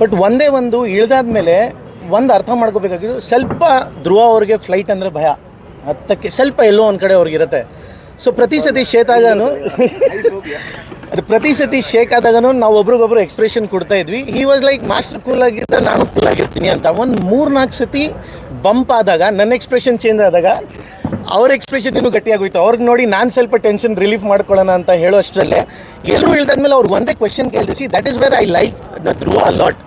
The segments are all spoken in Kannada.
ಬಟ್ ಒಂದೇ ಒಂದು ಇಳಿದಾದ್ಮೇಲೆ ಒಂದು ಅರ್ಥ ಮಾಡ್ಕೋಬೇಕಾಗಿದ್ದು ಸ್ವಲ್ಪ ಧ್ರುವ ಅವ್ರಿಗೆ ಫ್ಲೈಟ್ ಅಂದರೆ ಭಯ. ಹತ್ತಕ್ಕೆ ಸ್ವಲ್ಪ ಎಲ್ಲೋ ಒಂದು ಕಡೆ ಅವ್ರಿಗಿರುತ್ತೆ ಸೊ ಪ್ರತಿ ಸತಿ ಶೇಕ್ ಆಗಾನು ಅದು ಪ್ರತಿ ಸತಿ ಶೇಕ್ ನಾವು ಒಬ್ರಿಗೊಬ್ರು ಎಕ್ಸ್ಪ್ರೆಷನ್ ಕೊಡ್ತಾ ಇದ್ವಿ. He was like master cool ಆಗಿದ್ದ, ನಾನು ಕೂಲ್ ಆಗಿರ್ತೀನಿ ಅಂತ. ಒಂದು ಮೂರು ನಾಲ್ಕು ಸತಿ ಬಂಪ್ ಆದಾಗ, ನನ್ನ ಎಕ್ಸ್ಪ್ರೆಷನ್ ಚೇಂಜ್ ಆದಾಗ ಅವ್ರ ಎಕ್ಸ್ಪ್ರೆಷನ್ ಇನ್ನೂ ಗಟ್ಟಿಯಾಗೋಯ್ತು. ಅವ್ರಿಗೆ ನೋಡಿ ನಾನು ಸ್ವಲ್ಪ ಟೆನ್ಷನ್ ರಿಲೀಫ್ ಮಾಡ್ಕೊಳ್ಳೋಣ ಅಂತ ಹೇಳೋ ಅಷ್ಟರಲ್ಲೇ ಎಲ್ಲರೂ ಹೇಳ್ದಾದ್ಮೇಲೆ ಅವ್ರು ಒಂದೇ question ಕೇಳಿಸಿ that is where I like the Dhruva lot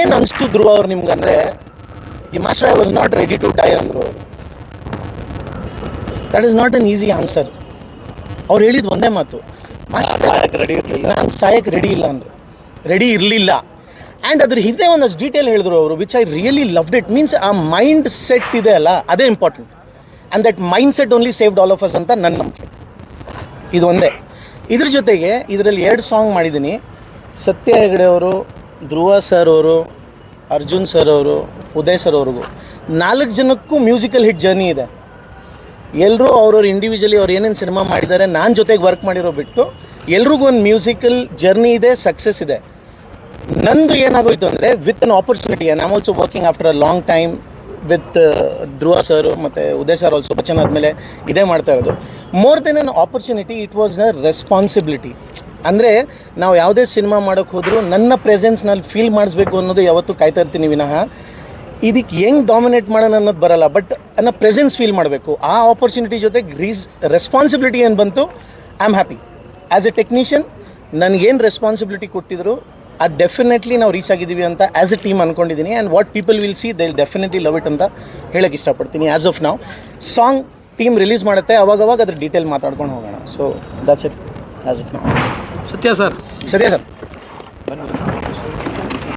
ಏನು ಅನಿಸ್ತು ಧ್ರುವ ಅವ್ರು ನಿಮ್ಗೆ ಅಂದರೆ ಈ master I was not ready to die ಅಂದರು that is not an easy answer ಅವ್ರು ಹೇಳಿದ ಒಂದೇ ಮಾತು. ಮಾಸ್ಟರ್ ನಾನು ಸಾಯಕ್ಕೆ ರೆಡಿ ಇಲ್ಲ ಅಂದರು. ರೆಡಿ ಇರಲಿಲ್ಲ. ಆ್ಯಂಡ್ ಅದ್ರ ಹಿಂದೆ ಒಂದಷ್ಟು ಡೀಟೇಲ್ ಹೇಳಿದ್ರು ಅವರು which I really loved it means ಆ ಮೈಂಡ್ ಸೆಟ್ ಇದೆ ಅಲ್ಲ, ಅದೇ important and that mindset only saved all of us ಅಂತ ನನ್ನ ನಂಬಿಕೆ. ಇದು ಒಂದೇ. ಇದ್ರ ಜೊತೆಗೆ ಇದರಲ್ಲಿ ಎರಡು ಸಾಂಗ್ ಮಾಡಿದ್ದೀನಿ. ಸತ್ಯ ಹೆಗಡೆ ಅವರು, ಧ್ರುವ ಸರ್ ಅವರು, ಅರ್ಜುನ್ ಸರ್ ಅವರು, ಉದಯ್ ಸರ್ ಅವ್ರಿಗೂ. ನಾಲ್ಕು ಜನಕ್ಕೂ ಮ್ಯೂಸಿಕಲ್ ಹಿಟ್ ಜರ್ನಿ ಇದೆ. ಎಲ್ಲರೂ ಅವ್ರವ್ರು ಇಂಡಿವಿಜುವಲಿ ಅವ್ರು ಏನೇನು ಸಿನಿಮಾ ಮಾಡಿದ್ದಾರೆ, ನಾನು ಜೊತೆಗೆ ವರ್ಕ್ ಮಾಡಿರೋ ಬಿಟ್ಟು ಎಲ್ರಿಗೂ ಒಂದು ಮ್ಯೂಸಿಕಲ್ ಜರ್ನಿ ಇದೆ ಸಕ್ಸಸ್ ಇದೆ. ನಂದು ಏನಾಗೋಯ್ತು ಅಂದರೆ with an opportunity am also working after a long time with Dhruva sir ಮತ್ತು ಉದಯ್ ಸರ್ ಆಲ್ಸೋ ಬಚ್ಚನ್ ಆದಮೇಲೆ ಇದೇ ಮಾಡ್ತಾ ಇರೋದು. More then an opportunity it was a responsibility ಅಂದರೆ ನಾವು ಯಾವುದೇ ಸಿನಿಮಾ ಮಾಡೋಕ್ಕೆ ಹೋದರೂ ನನ್ನ ಪ್ರೆಸೆನ್ಸ್ನಲ್ಲಿ ಫೀಲ್ ಮಾಡಿಸ್ಬೇಕು ಅನ್ನೋದು ಯಾವತ್ತೂ ಕಾಯ್ತಾ ಇರ್ತೀನಿ ವಿನಃ. ಇದಕ್ಕೆ ಹೆಂಗೆ ಡಾಮಿನೇಟ್ ಮಾಡೋಣ ಅನ್ನೋದು ಬರಲ್ಲ ಬಟ್ ನನ್ನ ಪ್ರೆಸೆನ್ಸ್ ಫೀಲ್ ಮಾಡಬೇಕು. ಆ ಆಪರ್ಚುನಿಟಿ ಜೊತೆಗೆ ರೀಸ್ ರೆಸ್ಪಾನ್ಸಿಬಿಲಿಟಿ ಏನು ಬಂತು? I am happy as a technician ನನಗೇನು ರೆಸ್ಪಾನ್ಸಿಬಿಲಿಟಿ ಕೊಟ್ಟಿದ್ರು? ಅದು ಡೆಫಿನೆಟ್ಲಿ ನಾವು ರೀಚ್ ಆಗಿದ್ದೀವಿ ಅಂತ ಆ್ಯಸ್ ಎ ಟೀಮ್ ಅಂದ್ಕೊಂಡಿದ್ದೀನಿ and what people will see they definitely love it ಅಂತ ಹೇಳೋಕ್ಕೆ ಇಷ್ಟಪಡ್ತೀನಿ ಆ್ಯಸ್ ಆಫ್ ನಾವು ಸಾಂಗ್ ಟೀಮ್ ರಿಲೀಸ್ ಮಾಡುತ್ತೆ ಅವಾಗವಾಗ ಅದ್ರ ಡೀಟೇಲ್ ಮಾತಾಡ್ಕೊಂಡು ಹೋಗೋಣ. So that's it as of ನಾವು ಸತ್ಯ ಸರ್. ಸತ್ಯ ಸರ್. ಬನ್ನಿ.